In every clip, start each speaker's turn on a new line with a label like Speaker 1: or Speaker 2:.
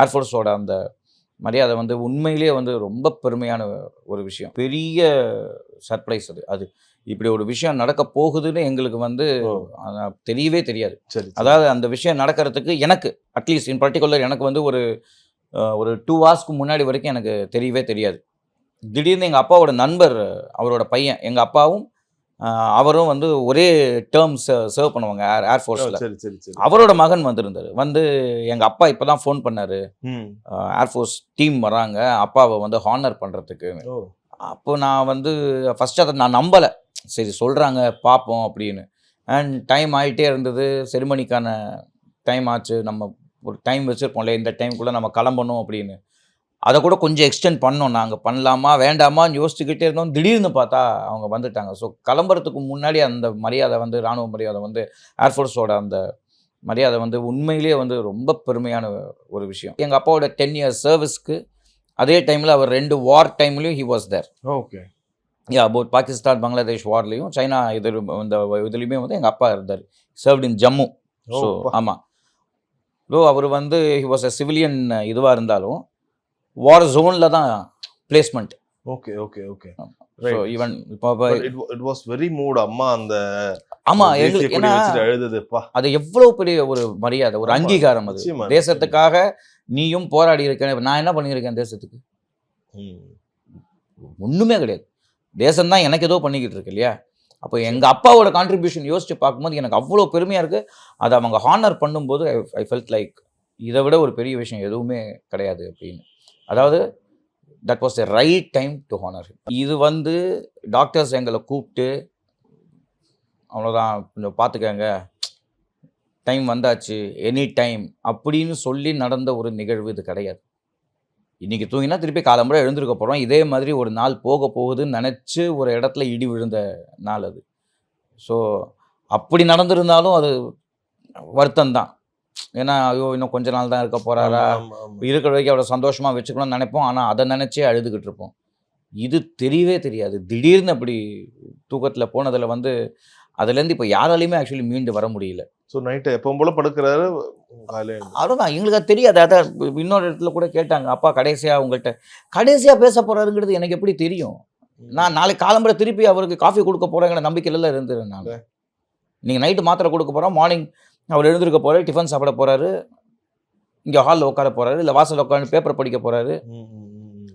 Speaker 1: ஏர்ஃபோர்ஸோட அந்த மரியாதை வந்து உண்மையிலேயே வந்து ரொம்ப பெருமையான ஒரு விஷயம். பெரிய சர்ப்ரைஸ் அது. அது இப்படி ஒரு விஷயம் நடக்க போகுதுன்னு எங்களுக்கு வந்து தெரியவே தெரியாது.
Speaker 2: சரி.
Speaker 1: அதாவது அந்த விஷயம் நடக்கிறதுக்கு எனக்கு அட்லீஸ்ட் இன் பர்டிகுலர் எனக்கு வந்து ஒரு ஒரு டூ ஹவர்ஸ்க்கு முன்னாடி வரைக்கும் எனக்கு தெரியவே தெரியாது. திடீர்னு எங்கள் அப்பாவோட நண்பர் அவரோட பையன் எங்கள் அப்பாவும் அவரும் வந்து ஒரே டேர்ம்ஸ் சர்வ் பண்ணுவாங்க ஏர் ஏர்ஃபோர்ஸில் அவரோட மகன் வந்திருந்தார். வந்து எங்கள் அப்பா இப்போ தான் ஃபோன் பண்ணார். ஏர்ஃபோர்ஸ் டீம் வராங்க. அப்பாவை வந்து ஹானர் பண்ணுறதுக்கு அப்போ நான் வந்து ஃபஸ்ட்டு அதை நான் நம்பலை. சரி சொல்கிறாங்க பார்ப்போம் அப்படின்னு. அண்ட் டைம் ஆகிட்டே இருந்தது. செரிமனிக்கான டைம் ஆச்சு. நம்ம ஒரு டைம் வச்சுருப்போம்ல இந்த டைம்குள்ளே நம்ம கிளம்பணும் அப்படின்னு. அதை கூட கொஞ்சம் எக்ஸ்டெண்ட் பண்ணோம் நாங்கள் பண்ணலாமா வேண்டாமான்னு யோசிச்சுக்கிட்டே இருந்தோம். திடீர்னு பார்த்தா அவங்க வந்துட்டாங்க. ஸோ கிளம்புறதுக்கு முன்னாடி அந்த மரியாதை வந்து இராணுவ மரியாதை வந்து ஏர்ஃபோர்ஸோட அந்த மரியாதை வந்து உண்மையிலேயே வந்து ரொம்ப பெருமையான ஒரு விஷயம். எங்கள் அப்பாவோட டென் இயர்ஸ் சர்வீஸ்க்கு அதே டைமில் அவர் ரெண்டு வார் டைம்லேயும் he was there
Speaker 2: okay
Speaker 1: yeah about Pakistan Bangladesh வார்லேயும் China இது இந்த இதுலேயுமே வந்து எங்கள் அப்பா இருந்தார். Served in Jammu so. ஆமாம் ஸோ அவர் வந்து ஹி வாஸ் அ சிவிலியன் இதுவாக இருந்தாலும் வார் ஜோனில் தான் placement
Speaker 2: okay okay okay
Speaker 1: so. Even இப்போ
Speaker 2: இட் வாஸ் வெரி மூட் அம்மா அந்த தேசிய
Speaker 1: எங்களுக்கு அது எவ்வளோ பெரிய ஒரு மரியாதை ஒரு
Speaker 2: ஆமா,
Speaker 1: அங்கீகாரம் அது. தேசத்துக்காக நீயும் போராடி இருக்க நான் என்ன பண்ணியிருக்கேன் தேசத்துக்கு?
Speaker 2: ம்.
Speaker 1: ஒன்றுமே கிடையாது. தேசம் தான் எனக்கு ஏதோ பண்ணிக்கிட்டு இருக்கு இல்லையா? அப்போ எங்கள் அப்பாவோட கான்ட்ரிபியூஷன் யோசிச்சு பார்க்கும்போது எனக்கு அவ்வளோ பெருமையாக இருக்குது அதை அவங்க ஹானர் பண்ணும்போது ஐ ஃபெல்ட் லைக் இதை விட ஒரு பெரிய விஷயம் எதுவுமே கிடையாது அப்படின்னு. அதாவது that was the right time to honour இது வந்து டாக்டர்ஸ் எங்களை கூப்பிட்டு அவ்வளோதான் கொஞ்சம் பார்த்துக்கங்க டைம் வந்தாச்சு எனி டைம் அப்படின்னு சொல்லி நடந்த ஒரு நிகழ்வு இது கிடையாது. இன்றைக்கி தூங்கினா திருப்பி காலம்புற எழுந்திருக்க போகிறோம் இதே மாதிரி ஒரு நாள் போக போகுதுன்னு நினச்சி ஒரு இடத்துல இடி விழுந்த நாள் அது. ஸோ அப்படி நடந்திருந்தாலும் அது வருத்தம் தான் ஏன்னா ஐயோ இன்னும் கொஞ்ச நாள் தான் இருக்க
Speaker 2: ஆமா.
Speaker 1: இருக்கிற வரைக்கும் அவரை சந்தோஷமாக வச்சுக்கணும்னு நினைப்போம். ஆனால் அதை நினச்சே அழுதுகிட்டு இருப்போம். இது தெரியவே தெரியாது. திடீர்னு அப்படி தூக்கத்தில் போனதில் வந்து அதுலேருந்து இப்போ யாராலையுமே ஆக்சுவலி மீண்டு வர முடியல.
Speaker 2: ஸோ நைட்டு எப்பவும் போல படுக்கிறாரு.
Speaker 1: அதுதான் எங்களுக்கு அது தெரியாது. அதான் இன்னொரு இடத்துல கூட கேட்டாங்க அப்பா கடைசியாக உங்கள்கிட்ட கடைசியாக பேச போகிறாருங்கிறது எனக்கு எப்படி தெரியும்? நான் நாளைக்கு காலம்பரை திருப்பி அவருக்கு காஃபி கொடுக்க போகிறேங்கிற நம்பிக்கையில இருந்துறேன் நான். நீங்கள் நைட்டு மாத்திரை கொடுக்க போகிறோம் மார்னிங் அவர் எழுந்திருக்க போகிறாரு டிஃபன் சாப்பிட போகிறாரு இங்கே ஹாலில் உட்கார போகிறாரு இல்லை வாசலில் உட்காந்து பேப்பர் படிக்க போகிறாரு.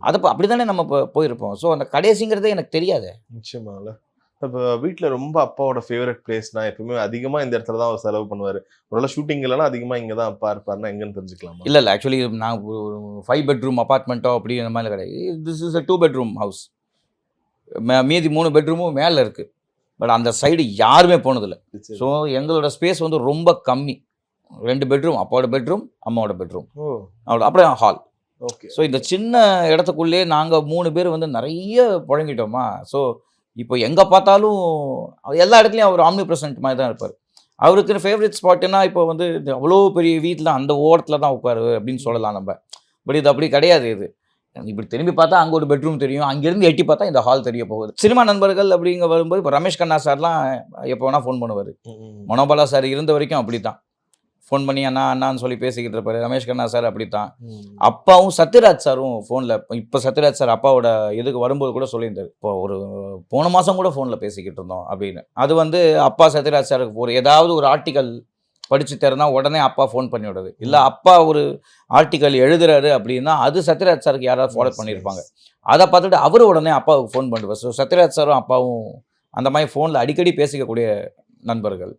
Speaker 1: அதை அப்படி தானே நம்ம இப்போ போயிருப்போம். ஸோ அந்த கடைசிங்கிறதே எனக்கு தெரியாது.
Speaker 2: நிச்சயமால. இப்போ வீட்ல ரொம்ப அப்பாவோட ஃபேவரட் பிளேஸ்னா எப்பவுமே அதிகமா இந்த இடத்துல தான் அவர் செலவு பண்ணுவாரு. ஒருவேளை ஷூட்டிங் இல்லைன்னா அதிகமா இங்க தான் அப்பா இருப்பாருன்னா எங்கன்னு தெரிஞ்சுக்கலாமா?
Speaker 1: இல்லை இல்லை ஆக்சுவலி நான் ஒரு ஃபைவ் பெட்ரூம் அப்பார்ட்மெண்ட்டோ அப்படி அந்த மாதிரி கிடையாது. This is a two bedroom house மீதி மூணு பெட்ரூமும் மேலே இருக்குது பட் அந்த சைடு யாருமே போனதில்லை. ஸோ எங்களோட ஸ்பேஸ் வந்து ரொம்ப கம்மி. ரெண்டு பெட்ரூம் அப்பாவோட பெட்ரூம் அம்மாவோட பெட்ரூம் அவ்வளோ அப்படியே ஹால்
Speaker 2: ஓகே
Speaker 1: ஸோ இந்த சின்ன இடத்துக்குள்ளேயே நாங்கள் மூணு பேர் வந்து நிறைய புழங்கிட்டோமா? ஸோ இப்போ எங்கே பார்த்தாலும் எல்லா இடத்துலையும் அவர் ஆம்னி பிரசன்ட் மாதிரி தான் இருப்பார். அவருக்கு ஃபேவரட் ஸ்பாட்டுன்னா இப்போ வந்து அவ்வளோ பெரிய வீட்டில் அந்த ஓரத்தில் தான் உட்காரு அப்படின்னு சொல்லலாம் நம்ம. பட் இது அப்படி கிடையாது இது. இப்படி திரும்பி பார்த்தா அங்கே ஒரு பெட்ரூம் தெரியும். அங்கேருந்து எட்டி பார்த்தா இந்த ஹால் தெரிய போகுது. சினிமா நண்பர்கள் அப்படிங்க வரும்போது இப்போ ரமேஷ் கண்ணா சார்லாம் எப்போ வேணால் ஃபோன் பண்ணுவார். மனோபாலா சார் இருந்த வரைக்கும் அப்படி தான் ஃபோன் பண்ணி அண்ணா அண்ணான்னு சொல்லி பேசிக்கிட்டு இருப்பாரு. ரமேஷ் கண்ணா சார் அப்படி தான்
Speaker 2: ம்.
Speaker 1: அப்பாவும் சத்யராஜ் சாரும் ஃபோனில் இப்போ சத்யராஜ் சார் அப்பாவோட இதுக்கு வரும்போது கூட சொல்லியிருந்தார். இப்போ ஒரு போன மாதம் கூட ஃபோனில் பேசிக்கிட்டு இருந்தோம் அப்படின்னு. அது வந்து அப்பா சத்யராஜ் சாருக்கு ஒரு ஏதாவது ஒரு ஆர்டிக்கல் படித்து தரனா உடனே அப்பா ஃபோன் பண்ணி விடுறது. இல்லை அப்பா ஒரு ஆர்டிக்கல் எழுதுறாரு அப்படின்னா அது சத்யராஜ் சாருக்கு யாராவது ஃபாலோ பண்ணியிருப்பாங்க. அதை பார்த்துட்டு அவர் உடனே அப்பாவுக்கு ஃபோன் பண்ணுவார். ஸோ சத்யராஜ் சாரும் அப்பாவும் அந்த மாதிரி ஃபோனில் அடிக்கடி பேசிக்கக்கூடிய நண்பர்கள்.